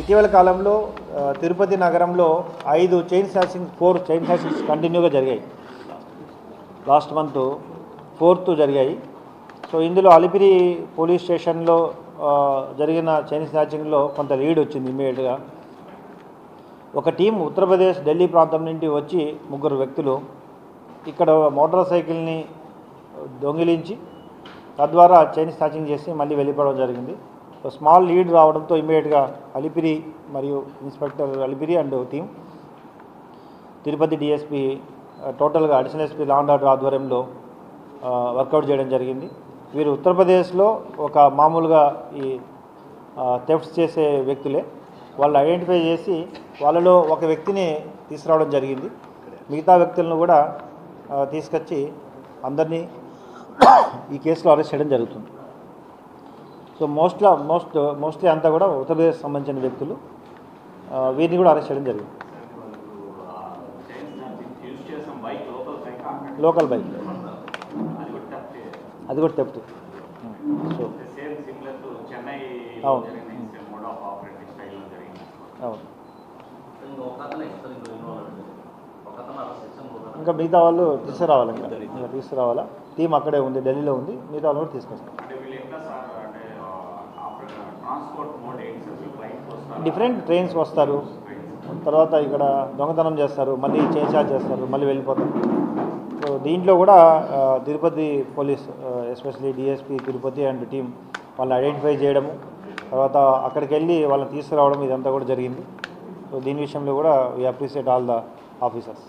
ఇటీవల కాలంలో తిరుపతి నగరంలో ఐదు chain snatchings four chain snatchings కంటిన్యూగా జరిగాయి. లాస్ట్ మంత్ ఫోర్త్ జరిగాయి. సో ఇందులో అలిపిరి పోలీస్ స్టేషన్లో జరిగిన చైన్ స్నాచింగ్లో కొంత లీడ్ వచ్చింది ఇమీడియట్గా ఒక టీం ఉత్తరప్రదేశ్ ఢిల్లీ ప్రాంతం నుండి వచ్చి ముగ్గురు వ్యక్తులు ఇక్కడ మోటార్ సైకిల్ని దొంగిలించి తద్వారా చైన్ స్నాచింగ్ చేసి మళ్ళీ వెళ్ళిపోవడం జరిగింది. స్మాల్ లీడ్ రావడంతో ఇమీడియట్గా అలిపిరి మరియు inspector Alipiri and team Tirupati DSP టోటల్గా అడిషనల్ ఎస్పీ లాండ్ ఆర్డర్ ఆధ్వర్యంలో వర్కౌట్ చేయడం జరిగింది. వీరు ఉత్తరప్రదేశ్లో ఒక మామూలుగా ఈ థెఫ్ట్స్ చేసే వ్యక్తులే. వాళ్ళు ఐడెంటిఫై చేసి వాళ్ళలో ఒక వ్యక్తిని తీసుకురావడం జరిగింది. మిగతా వ్యక్తులను కూడా తీసుకొచ్చి అందరినీ ఈ కేసులో అరెస్ట్ చేయడం జరుగుతుంది. సో మోస్ట్లా మోస్ట్ మోస్ట్లీ అంతా కూడా ఉత్తరప్రదేశ్ సంబంధించిన వ్యక్తులు వీరిని కూడా అరెస్ట్ చేయడం జరిగింది. Local bike. అది కూడా టఫ్ సో అవును. అవును. ఇంకా మిగతా వాళ్ళు తీసుకురావాలి ఇంకా. ఇంకా తీసుకురావాలా? టీం అక్కడే ఉంది ఢిల్లీలో ఉంది. మిగతా వాళ్ళు కూడా తీసుకొస్తాం. డిఫరెంట్ ట్రైన్స్ వస్తారు. తర్వాత ఇక్కడ దొంగతనం చేస్తారు మళ్ళీ చేంజ్ చేస్తారు మళ్ళీ వెళ్ళిపోతారు. సో దీంట్లో కూడా Tirupati police especially DSP Tirupati and team వాళ్ళని ఐడెంటిఫై చేయడము తర్వాత అక్కడికి వెళ్ళి వాళ్ళని తీసుకురావడం ఇదంతా కూడా జరిగింది. సో దీని విషయంలో కూడా we appreciate all the officers